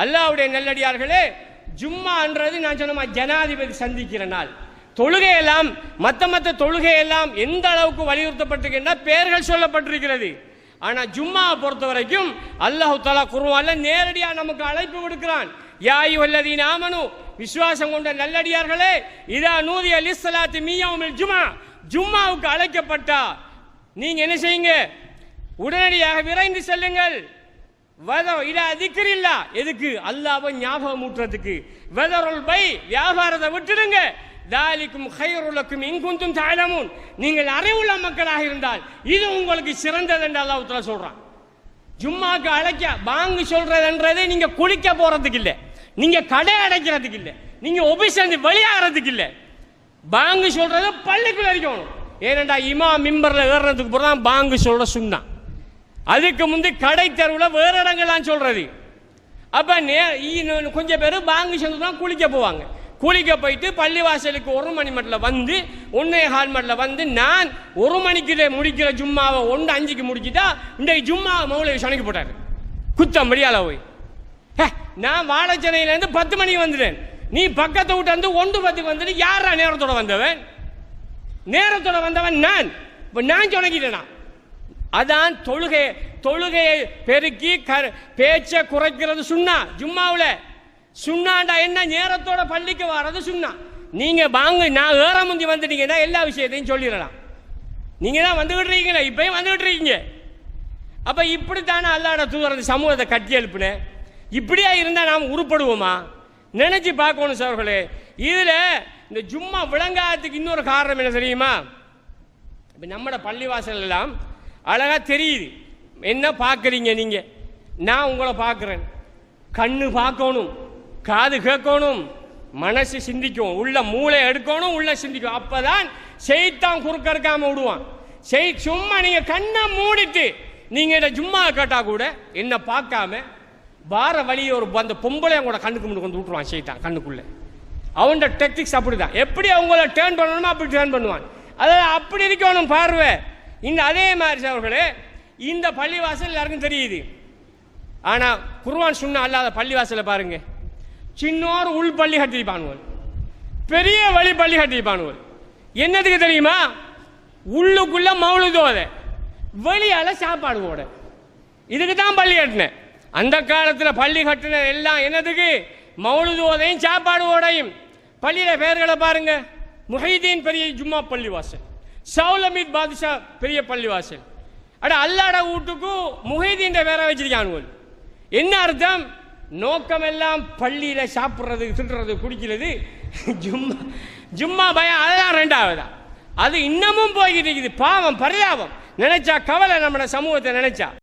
அல்லாவுடைய நல்லடியார்களே ஜும்மான்றது நான் சொன்ன ஜனாதிபதி சந்திக்கிற நாள். தொழுகையெல்லாம் மற்ற மற்ற தொழுகையெல்லாம் எந்த அளவுக்கு வலியுறுத்தப்பட்டிருக்கின்ற பெயர்கள் சொல்லப்பட்டிருக்கிறது. ஆனால் ஜும்மாவை பொறுத்த வரைக்கும் அல்லாஹு தாலா குருவால நேரடியாக நமக்கு அழைப்பு விடுக்கிறான். யாய் வல்லதி நாமனு விசுவாசம் கொண்ட நல்லடியார்களே இதா நூதி அலி சலாத்து மீயாவுமில் ஜும்மா. ஜும்மாவுக்கு அழைக்கப்பட்டா நீங்க என்ன செய்யுங்க? உடனடியாக விரைந்து செல்லுங்கள். வதம் இட அதிகரில்லா எதுக்கு? அல்லாவை ஞாபகம் ஊட்டுறதுக்கு வெதருள் பை வியாபாரத்தை விட்டுடுங்க. தாலிக்கும் ஹைருலக்கும் இங்குந்தும் தாழமும் நீங்கள் அறிவுள்ள மக்களாக இருந்தால் இது உங்களுக்கு சிறந்தது என்று அல்லாஹ் தஆலா சொல்றான். ஜும்மாக்கு அழைக்க பாங்கு சொல்றதுன்றது நீங்க குளிக்க போறதுக்கு இல்லை. நீங்க கடை அடைக்கிறதுக்கு இல்ல. நீங்க ஒபிசந்து வெளியாகிறதுக்கு இல்லை. பாங்கு சொல்றது பள்ளிக்குள்ள அடிக்கணும். ஏனண்டா இமா மிம்பர்ல ஏறுறதுக்கு பிறகு பாங்கு சொல்ற சுண்ணா. அதுக்கு முந்தி கடை தெருவில் வேறு இடங்கள்லாம் சொல்கிறது அப்போ நே கொஞ்சம் பேர் பாங்கு சேர்ந்து தான் குளிக்க போவாங்க. குளிக்க போயிட்டு பள்ளிவாசலுக்கு ஒரு மணி மட்டில் வந்து ஒன்றே கால் மட்டில் வந்து நான் ஒரு மணிக்கு முடிக்கிற ஜும்மாவை ஒன்று அஞ்சுக்கு முடிச்சுட்டா இன்றைக்கு ஜும்மா மௌலவி சொனைக்கு போட்டாரு. குத்தம் முடியாத போய். நான் வாழைச்சனையிலேருந்து பத்து மணிக்கு வந்துட்டேன். நீ பக்கத்தை விட்டு வந்து ஒன்று பத்துக்கு வந்துட்டு யாரா நேரத்தோட வந்தவன்? நேரத்தோட வந்தவன் நான். இப்போ நான் சொன்னக்கிட்டேனா அதான் தொழுகை தொழுகையை பெருக்கி க பேச்சை குறைக்கிறது சுண்ணா ஜும்மாவில். சுண்ணாண்டா என்ன? நேரத்தோட பள்ளிக்கு வர்றது சுண்ணா. நீங்கள் வாங்க நான் ஏற முந்தி வந்துட்டீங்கன்னா எல்லா விஷயத்தையும் சொல்லிடலாம். நீங்கள் தான் வந்துக்கிட்டு இருக்கீங்களா இப்பயும் வந்துக்கிட்டு இருக்கீங்க அப்போ இப்படித்தானே அல்லாட தூதர் அந்த சமூகத்தை கட்டி எழுப்புனேன் இப்படியா இருந்தால் நாம் உருப்படுவோமா? நினைச்சு பார்க்கணும் சார்களே இதில் இந்த ஜும்மா விளங்காததுக்கு இன்னொரு காரணம் என்ன தெரியுமா? இப்போ நம்மளோட பள்ளிவாசல் எல்லாம் அழகாக தெரியுது. என்ன பார்க்குறீங்க நீங்கள் நான் உங்களை பார்க்குறேன். கண்ணு பார்க்கணும் காது கேட்கணும் மனசு சிந்திக்கும் உள்ள மூளை எடுக்கணும் உள்ள சிந்திக்கும். அப்பதான் செய்தான் குறுக்க இருக்காம விடுவான். செய் சும்மா நீங்க கண்ணை மூடிட்டு நீங்க இதை சும்மா கேட்டா கூட என்ன பார்க்காம வார வழியை ஒரு அந்த பொம்பளை கூட கண்ணுக்கு முன்னாடி கொண்டு விட்டுருவான் செய்தான் கண்ணுக்குள்ள. அவனோட டெக்னிக்ஸ் அப்படிதான். எப்படி அவங்கள டேர்ன் பண்ணணுமோ அப்படி டேர்ன் பண்ணுவான். அதாவது அப்படி இருக்கணும் பார்வை. இந்த அதே மாதிரி அவர்களே இந்த பள்ளிவாசல் எல்லாருக்கும் தெரியுது. ஆனால் குர்வான் சுண்ணா அல்லாத பள்ளிவாசலை பாருங்க. சின்னோர் உள் பள்ளி கட்டிருப்பானுவல் பெரிய வழி பள்ளி கட்டிருப்பானுவல் என்னதுக்கு தெரியுமா? உள்ளுக்குள்ள மௌலுதோத வெளியால சாப்பாடு போட. இதுக்கு தான் பள்ளி கட்டினேன். அந்த காலத்தில் பள்ளி கட்டின எல்லாம் என்னதுக்கு? மௌலுது ஓதையும் சாப்பாடு ஓடையும் பள்ளியில பெயர்களை பாருங்க. முஹைதீன் பெரிய ஜும்மா பள்ளிவாசல். சவுலமித் பாதுஷா பெரிய பள்ளிவாசல். அட அல்லாட வீட்டுக்கும் முஹைதீன் வேற வச்சிருக்கானு என்ன அர்த்தம்? நோக்கம் எல்லாம் பள்ளியில் சாப்பிட்றது திட்டுறது குடிக்கிறது ஜும்மா ஜும்மா பயம் அதெல்லாம் ரெண்டாவதா? அது இன்னமும் போய்கிட்டு இருக்குது. பாவம் பரிதாபம். நினைச்சா கவலை நம்ம சமூகத்தை நினைச்சா.